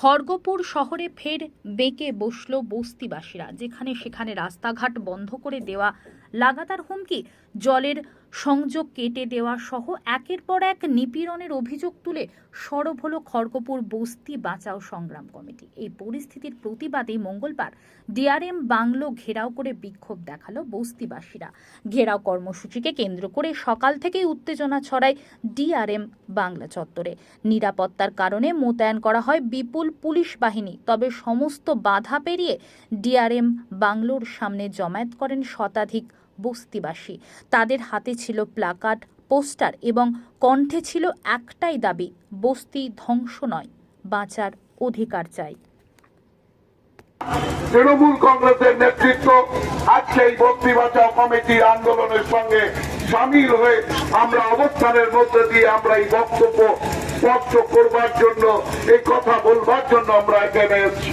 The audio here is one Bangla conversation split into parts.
খড়গপুর শহরে ফের বেঁকে বসল বস্তিবাসীরা, যেখানে সেখানে রাস্তাঘাট বন্ধ করে দেওয়া লাগাতার হুমকি, জলের সংযোগ কেটে দেওয়া সহ একের পর এক নিপীড়নের অভিযোগ তুলে সরব হল খড়গপুর বস্তি বাঁচাও সংগ্রাম কমিটি। এই পরিস্থিতির প্রতিবাদে মঙ্গলবার ডিআরএম বাংলো ঘেরাও করে বিক্ষোভ দেখাল বস্তিবাসীরা। ঘেরাও কর্মসূচিকে কেন্দ্র করে সকাল থেকেই উত্তেজনা ছড়ায় ডিআরএম বাংলা চত্বরে। নিরাপত্তার কারণে মোতায়েন করা হয় বিপুল পুলিশ বাহিনী, তবে সমস্ত বাধা পেরিয়ে ডিআরএম বাংলোর সামনে জমায়েত করেন শতাধিক বস্তিবাসী। তাদের হাতে ছিল প্লাকার্ড, পোস্টার এবং কণ্ঠে ছিল একটাই দাবি, বস্তি ধ্বংস নয়, বাঁচার অধিকার চাই। তৃণমূল কংগ্রেসের নেতৃত্ব আজকে এই বস্তি বাঁচাও কমিটির আন্দোলনের সঙ্গে সামিল হয়ে আমরা অবস্থানের মধ্যে দিয়ে আমরা এই বক্তব্য স্পষ্ট করবার জন্য, এই কথা বলবার জন্য আমরা এখানে এসেছি।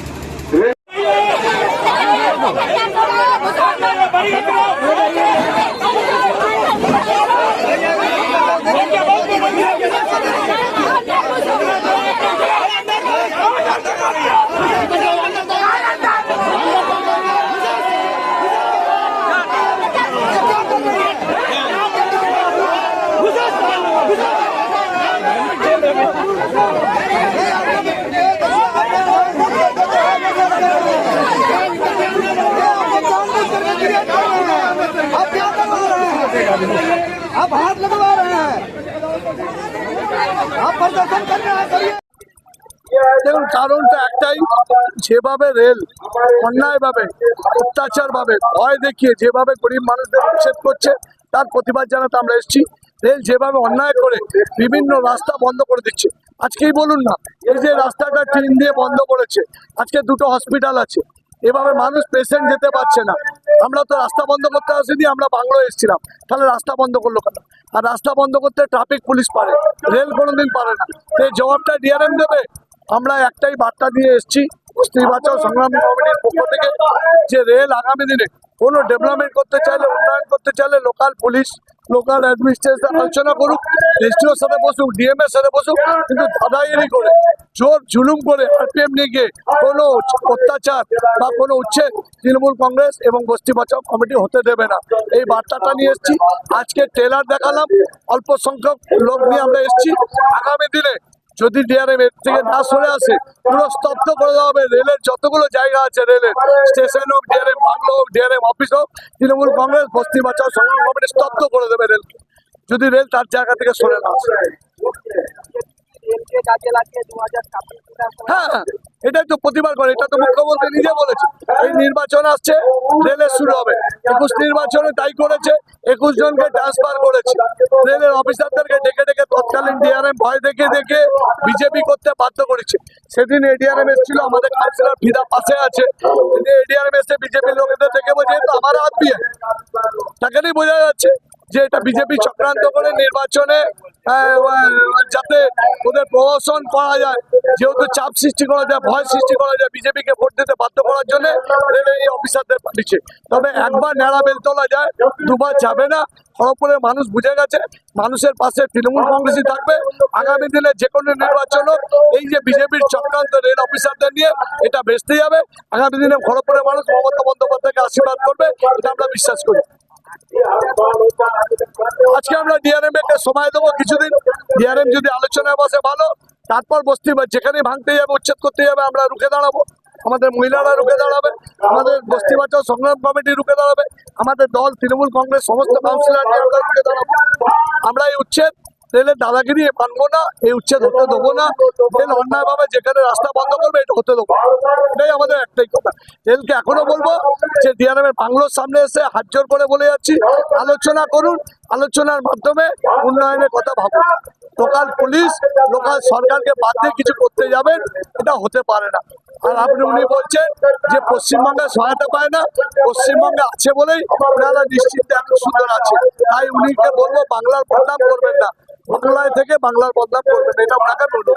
आप हाथ लगवा रहे हैं आप प्रदर्शन कर रहे हैं करिए দেখুন কারণটা একটাই যেভাবে রেল অন্যায়ভাবে অত্যাচারভাবে ভয় দেখিয়ে যেভাবে গরিব মানুষদের উচ্ছেদ করছে তার প্রতিবাদ জানাতে আমরা এসেছি রেল যেভাবে অন্যায় করে বিভিন্ন রাস্তা বন্ধ করে দিচ্ছে আজকেই বলুন না এই যে রাস্তাটা ট্রেন দিয়ে বন্ধ করেছে আজকে দুটো হসপিটাল আছে এভাবে মানুষ পেশেন্ট যেতে পারছে না আমরা তো রাস্তা বন্ধ করতে আসিনি, আমরা বাংলো এসেছিলাম। তাহলে রাস্তা বন্ধ করল কেন? আর রাস্তা বন্ধ করতে ট্রাফিক পুলিশ পারে রেল কোনোদিন পারে না। এই জবাবটা ডিআরএম দেবে। আমরা একটাই বার্তা দিয়ে এসেছি স্ত্রী বাঁচাও সংগ্রাম কমিটির পক্ষ থেকে যে রেল আগামী দিনে কোনো ডেভেলপমেন্ট করতে চাইলে, উন্নয়ন করতে চাইলে লোকাল পুলিশ লোকাল অ্যাডমিনিস্ট্রেশন আলোচনা করুক এসডিওর সাথে বসুক ডিএম এর সাথে বসুক, কিন্তু দাদাগিরি করে, জোর জুলুম করে আরপিএম নিয়ে কোনো অত্যাচার বা কোনো উচ্ছেদ তৃণমূল কংগ্রেস এবং বস্তি বাঁচাও কমিটি হতে দেবে না। এই বার্তাটা নিয়ে এসেছি। আজকে ট্রেলার দেখালাম। অল্প সংখ্যক লোক নিয়ে আমরা এসেছি। আগামী দিনে যদি ডিআরএম এর থেকে না সরে আসে, পুরো স্তব্ধ করে দেওয়া হবে। রেলের যতগুলো জায়গা আছে রেলের, স্টেশন হোক ডিআরএম বাংলো হোক ডিআরএম অফিস হোক, তৃণমূল কংগ্রেস, বস্তি বাঁচাও সংগ্রাম কমিটি স্তব্ধ করে দেবে রেল। যদি রেল তার জায়গা থেকে সরে না আসে। হ্যাঁ, হ্যাঁ এটাই তো প্রতিবাদ করে, এটা তো মুখ্যমন্ত্রী নিজে বলেছে। এই নির্বাচন আসছে, রেলের শুরু হবে। একুশ নির্বাচনে তাই করেছে একুশ জনকে ট্রান্সফার করেছে। রেলের অফিসারদেরকে ডেকে ডেকে তৎকালীন ডিআরএম ভয় দেখে দেখে বিজেপি করতে বাধ্য করেছে। সেদিন এডিআরএম এসেছিল, আমাদের কাউন্সিলর ফিদা পাশে আছে। এডিআরএম এসে বিজেপি লোকেদের দেখে বলছে "এ তো আমার হাত দিয়ে। তাকেই বোঝা যাচ্ছে যে এটা বিজেপি চক্রান্ত করে নির্বাচনে আহ, যাতে ওদের প্রহসন করা যায় যেহেতু চাপ সৃষ্টি করা যায় ভয় সৃষ্টি করা যায় বিজেপিকে ভোট দিতে বাধ্য করার জন্য এই অফিসারদের পাঠিয়েছে। তবে একবার নেড়া বেল তোলা যায় দুবার যাবে না। খড়গপুরের মানুষ বুঝে গেছে মানুষের পাশে তৃণমূল কংগ্রেসই থাকবে। আগামী দিনে যে কোনো নির্বাচন হোক এই যে বিজেপির চক্রান্ত রেল অফিসারদের নিয়ে এটা বেচতে যাবে। আগামী দিনে খড়গপুরের মানুষ মমতা বন্দ্যোপাধ্যায়কে আশীর্বাদ করবে এটা আমরা বিশ্বাস করি। আজকে আমরা ডিআরএম একটা সময় দেবো কিছুদিন। ডিআরএম যদি আলোচনায় বসে ভালো, তারপর বসতে যেখানে ভাঙতে যাবে, উচ্ছেদ করতে যাবে, আমরা রুখে দাঁড়াবো। আমাদের মহিলারা রুখে দাঁড়াবে, আমাদের বস্তি বাঁচাও, সংগ্রাম কমিটি রুখে দাঁড়াবে, আমাদের দল, তৃণমূল কংগ্রেস, সমস্ত কাউন্সিলর রুখে দাঁড়াবো। রেলের দাদাগিরি মানবো না, এই উচ্ছেদ হতে দেবো না। রেল অন্যায়ভাবে যেখানে রাস্তা বন্ধ করবে, এটা হতে দেবো এটাই আমাদের একটাই কথা। রেলকে এখনও বলব যে ডিআরএম এর বাংলোর সামনে এসে হাত জোর করে বলে যাচ্ছি, আলোচনা করুন, আলোচনার মাধ্যমে উন্নয়নের কথা ভাবুন। লোকাল পুলিশ, লোকাল সরকারকে বাদ দিয়ে কিছু করতে যাবেন, এটা হতে পারে না। আর আপনি উনি বলছেন যে পশ্চিমবঙ্গে সহায়তা পায় না, পশ্চিমবঙ্গে আছে বলেই ওনারা নিশ্চিন্তে এত সুন্দর আছে। তাই উনিকে বলব বাংলার বদনাম করবেন না। বাংলায় থেকে বাংলার বদনাম করবেন এটা ওনাকে করব।